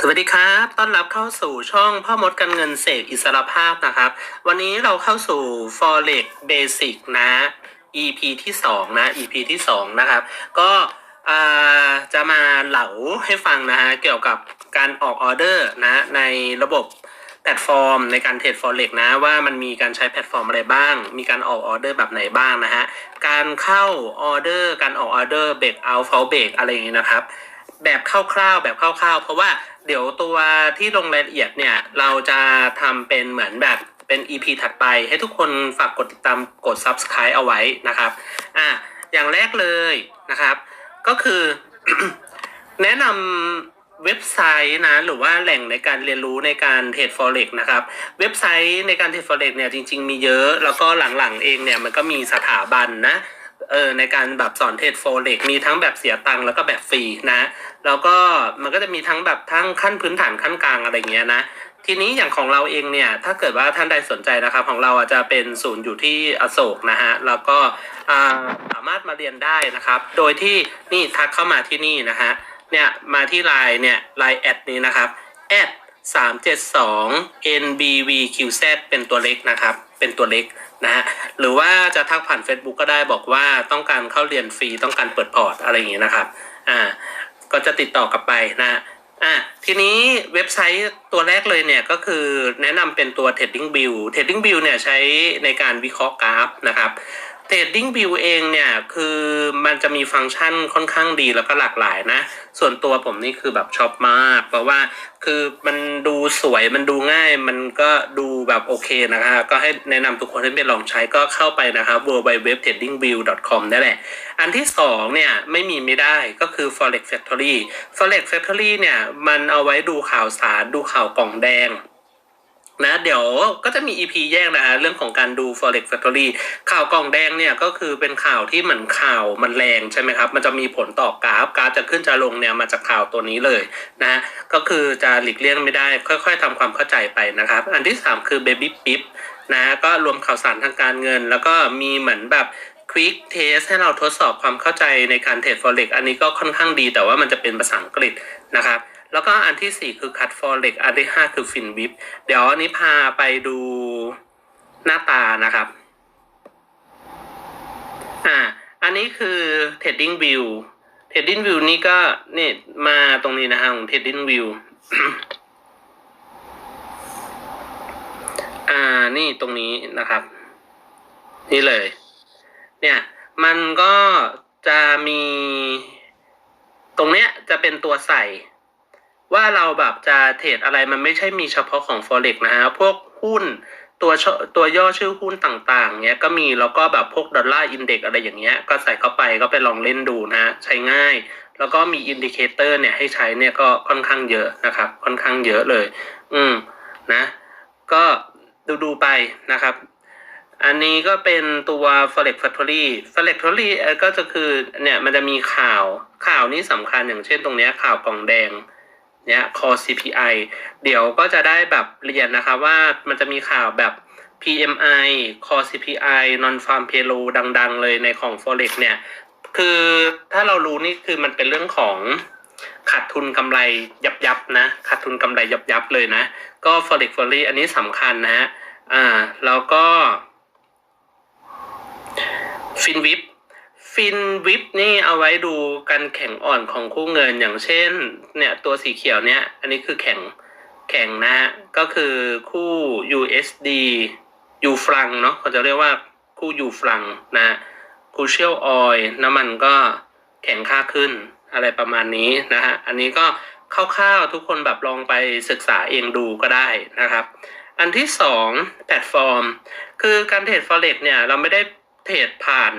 สวัสดีครับ ต้อนรับเข้าสู่ช่องพ่อมดกันเงินเสกอิสรภาพนะครับ วันนี้เราเข้าสู่ forex basic นะ EP ที่2นะ EP ที่2นะครับ ก็จะมาเหลาให้ฟังนะฮะ เกี่ยวกับการออกออเดอร์นะ ในระบบแพลตฟอร์ม ในการเทรด forex นะ ว่ามันมีการใช้แพลตฟอร์มอะไรบ้าง มีการออกออเดอร์แบบไหนบ้างนะฮะ การเข้าออเดอร์ การออกออเดอร์เบรกเอาเฟลเบรกอะไรอย่างนี้นะครับ แบบคร่าวๆแบบคร่าวๆ เพราะว่าเดี๋ยวตัวที่ลงรายละเอียดเนี่ย เราจะทำเป็นเหมือนแบบเป็น EP ถัดไป ให้ทุกคนฝากกดติดตามกด Subscribe เอาไว้นะครับอะอย่างแรกเลยนะครับ ก็คือ แนะนำเว็บไซต์นะ หรือว่าแหล่งในการเรียนรู้ในการเทรด forex นะครับ เว็บไซต์ในการเทรด forex เนี่ยจริง ๆ มีเยอะ แล้วก็หลังๆเองเนี่ยมันก็มีสถาบันนะ เออในการแบบสอนเทรดโฟเล็กมีทั้งแบบเสียตังค์แล้วก็แบบฟรีนะ แล้วก็มันก็จะมีทั้งแบบทั้งขั้นพื้นฐานขั้นกลางอะไรเงี้ยนะทีนี้อย่างของเราเองเนี่ยถ้าเกิดว่าท่านใดสนใจนะครับของเราอาจจะเป็นศูนย์อยู่ที่อโศกนะฮะแล้วก็อ่าสามารถมาเรียนได้นะครับ โดยที่นี่ทักเข้ามาที่นี่นะฮะเนี่ยมาที่ไลน์เนี่ยไลน์แอดนี้นะครับแอดสามเจ็ดสอง nbvqz เป็นตัวเล็กนะครับ เป็นตัวเล็กนะฮะหรือว่าจะทักผ่าน Facebook ก็ได้บอกว่าต้องการเข้าเรียนฟรีต้องการเปิดพอร์ตอะไรอย่างงี้นะครับอ่าก็จะติดต่อกลับไปนะอะทีนี้เว็บไซต์ตัวแรกเลยเนี่ยก็คือแนะนำเป็นตัว Trading View Trading View เนี่ยใช้ในการวิเคราะห์กราฟนะครับ Trading View เองเนี่ยคือมันจะมีฟังก์ชันค่อนข้างดีแล้วก็หลากหลายนะ ส่วนตัวผมนี่คือแบบชอบมาก เพราะว่าคือมันดูสวยมันดูง่าย มันก็ดูแบบโอเคนะครับก็ให้แนะนำทุกคนให้ไปลองใช้ก็เข้าไปนะครับ w w w t r a d i n g v i e w c o m นั่นแหละ อันที่สองเนี่ยไม่มีไม่ได้ก็คือ forex factory forex factory เนี่ยมันเอาไว้ดูข่าวสารดูข่าวกล่องแดง นะเดี๋ยวก็จะมี EP แยกนะฮะเรื่องของการดู forex factory ข่าวกล่องแดงเนี่ยก็คือเป็นข่าวที่เหมือนข่าวมันแรงใช่ไหมครับ มันจะมีผลต่อกราฟกราฟจะขึ้นจะลงเนี่ยมาจากข่าวตัวนี้เลยนะก็คือจะหลีกเลี่ยงไม่ได้ ค่อยๆทำความเข้าใจไปนะครับ อันที่ 3 คือ baby pip นะก็รวมข่าวสารทางการเงิน แล้วก็มีเหมือนแบบ quick test ให้เราทดสอบความเข้าใจในการเทรด forex อันนี้ก็ค่อนข้างดีแต่ว่ามันจะเป็นภาษาอังกฤษนะครับ แล้วก็อันที่ 4 คือ cut forex อันที่ 5 คือ finvip เดี๋ยวอันนี้พาไปดูหน้าตานะครับ อ่า อันนี้คือ trading view trading view นี่ก็นี่มาตรงนี้นะฮะของ trading view อ่านี่ตรงนี้นะครับ นี่เลย เนี่ย มันก็จะมี ตรงเนี้ยจะเป็นตัวใส่ ว่าเราแบบจะเทรดอะไรมันไม่ใช่มีเฉพาะของ forex นะฮะพวกหุ้นตัวชตัวย่อชื่อหุ้นต่างๆ เนี้ยก็มีแล้วก็แบบพวกดอลลาร์อินเด็กอะไรอย่างเงี้ย ก็ใส่เข้าไปก็ไปลองเล่นดูนะ ใช้ง่าย แล้วก็มีอินดิเคเตอร์เนี่ยให้ใช้เนี่ยก็ค่อนข้างเยอะนะครับ ค่อนข้างเยอะเลย อืมนะ ก็ดูดูๆไปนะครับ อันนี้ก็เป็นตัว forex factory forex factory เอ่ก็จะคือเนี่ยมันจะมีข่าวข่าวนี้สำคัญอย่างเช่นตรงเนี้ยข่าวกล่องแดง เนี่ย core CPI เดี๋ยวก็จะได้แบบเรียนนะครับว่ามันจะมีข่าวแบบ PMI core CPI non farm payroll ดัง ๆ เลยในของ forex เนี่ย คือถ้าเรารู้นี่คือมันเป็นเรื่องของขาดทุนกำไรยับยับๆนะขาดทุนกำไรยับยับๆเลยนะ ก็ forex factory อันนี้สำคัญนะฮะอ่าแล้วก็ฟินวิป ฟินวิปนี่เอาไว้ดูการแข่งอ่อนของคู่เงินอย่างเช่น เนี่ยตัวสีเขียวเนี่ยอันนี้คือแข่งแข่งนะก็คือคู่ USD ยูฟรังเนาะเขาจะเรียกว่าคู่ยูฟรังนะคูเชียลออยน้ำมันก็แข่งค่าขึ้นอะไรประมาณนี้นะฮะอันนี้ก็คร่าวๆทุกคนแบบลองไปศึกษาเองดูก็ได้นะครับ อันที่สองแพลตฟอร์ม คือการเทรด forex เนี่ยเราไม่ได้เทรดผ่าน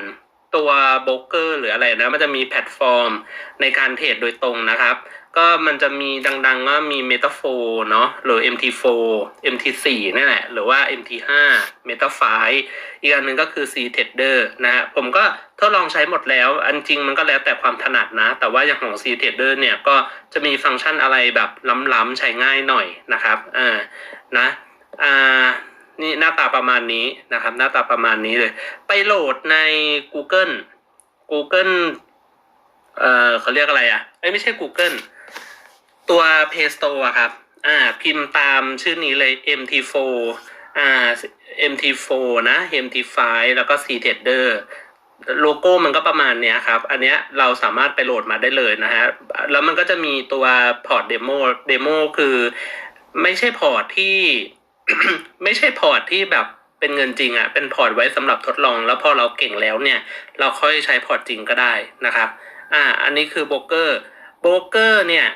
ตัวโบรกเกอร์หรืออะไรนะ มันจะมีแพลตฟอร์มในการเทรดโดยตรงนะครับ ก็มันจะมีดังๆว่ามี Meta4 เนาะหรือ MT4 MT4 นี่แหละ หรือว่า MT5 Meta5 อีกอันหนึ่งก็คือ C Trader นะฮะผมก็ทดลองใช้หมดแล้ว อันจริงมันก็แล้วแต่ความถนัดนะ แต่ว่าอย่างของ C Trader เนี่ยก็จะมีฟังก์ชันอะไรแบบล้ำๆใช้ง่ายหน่อยนะครับอ่านะอ่า นี่หน้าตาประมาณนี้นะครับ หน้าตาประมาณนี้เลย ไปโหลดใน Google Google เอ่อเขาเรียกอะไรอะเอ้ไม่ใช่ Google ตัว Play Store อะครับอ่าพิมพ์ตามชื่อนี้เลย MT4 อ่า MT4 นะ MT5 แล้วก็ C Trader โลโก้มันก็ประมาณเนี้ยครับ อันเนี้ยเราสามารถไปโหลดมาได้เลยนะฮะ แล้วมันก็จะมีตัวพอร์ตเดโมเดโมคือไม่ใช่พอร์ตที่ ไม่ใช่พอร์ตที่แบบเป็นเงินจริงอะเป็นพอร์ตไว้สำหรับทดลอง แล้วพอเราเก่งแล้วเนี่ย เราค่อยใช้พอร์ตจริงก็ได้นะครับอ่าอันนี้คือโบรกเกอร์โบรกเกอร์เนี่ย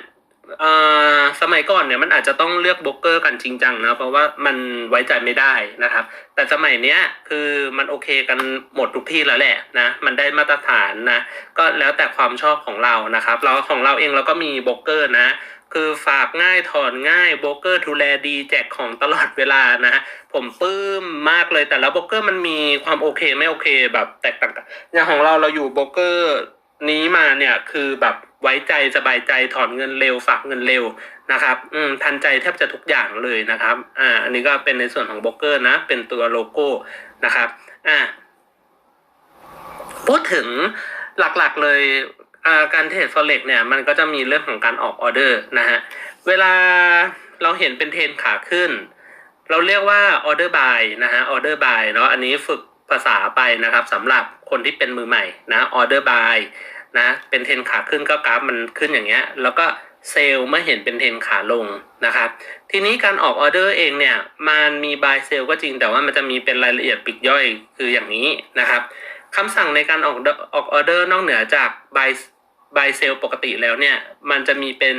เอ่อสมัยก่อนเนี่ยมันอาจจะต้องเลือกโบรกเกอร์กันจริงจังนะเพราะว่ามันไว้ใจไม่ได้นะครับ แต่สมัยเนี้ยคือมันโอเคกันหมดทุกที่แล้วแหละนะมันได้มาตรฐานนะก็แล้วแต่ความชอบของเรานะครับเราของเราเองเราก็มีโบรกเกอร์นะ คือฝากง่ายถอนง่ายโบรกเกอร์ดูแลดีแจกของตลอดเวลานะผมปลื้มมากเลยแต่ละโบรกเกอร์มันมีความโอเคไม่โอเคแบบแตกต่างกันอย่างของเราเราอยู่โบรกเกอร์นี้มาเนี่ยคือแบบไว้ใจสบายใจถอนเงินเร็วฝากเงินเร็วนะครับ อืมทันใจแทบจะทุกอย่างเลยนะครับ อ่า อันนี้ก็เป็นในส่วนของโบรกเกอร์นะ เป็นตัวโลโก้นะครับ อ่าพูดถึงหลักๆเลย การเทรด forex เนี่ยมันก็จะมีเรื่องของการออกออเดอร์นะฮะเวลาเราเห็นเป็นเทรนขาขึ้น เราเรียกว่าออเดอร์บายนะฮะออเดอร์บายเนาะอันนี้ฝึกภาษาไปนะครับสำหรับคนที่เป็นมือใหม่นะออเดอร์บายนะเป็นเทรนขาขึ้นก็กราฟมันขึ้นอย่างเงี้ยแล้วก็เซลล์เมื่อเห็นเป็นเทรนขาลงนะครับ ทีนี้การออกออเดอร์เองเนี่ยมันมีบายเซลก็จริงแต่ว่ามันจะมีเป็นรายละเอียดปลีกย่อยคืออย่างนี้นะครับคำสั่งในการออกออกออเดอร์นอกเหนือจากบาย บายเซลปกติแล้วเนี่ย มันจะมีเป็น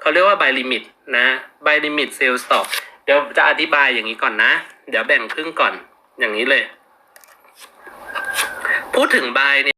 เขาเรียกว่าบายลิมิตนะบายลิมิตเซลสต็อกเดี๋ยวจะอธิบายอย่างนี้ก่อนนะ เดี๋ยวแบ่งครึ่งก่อนอย่างนี้เลย พูดถึงบายเนี่ย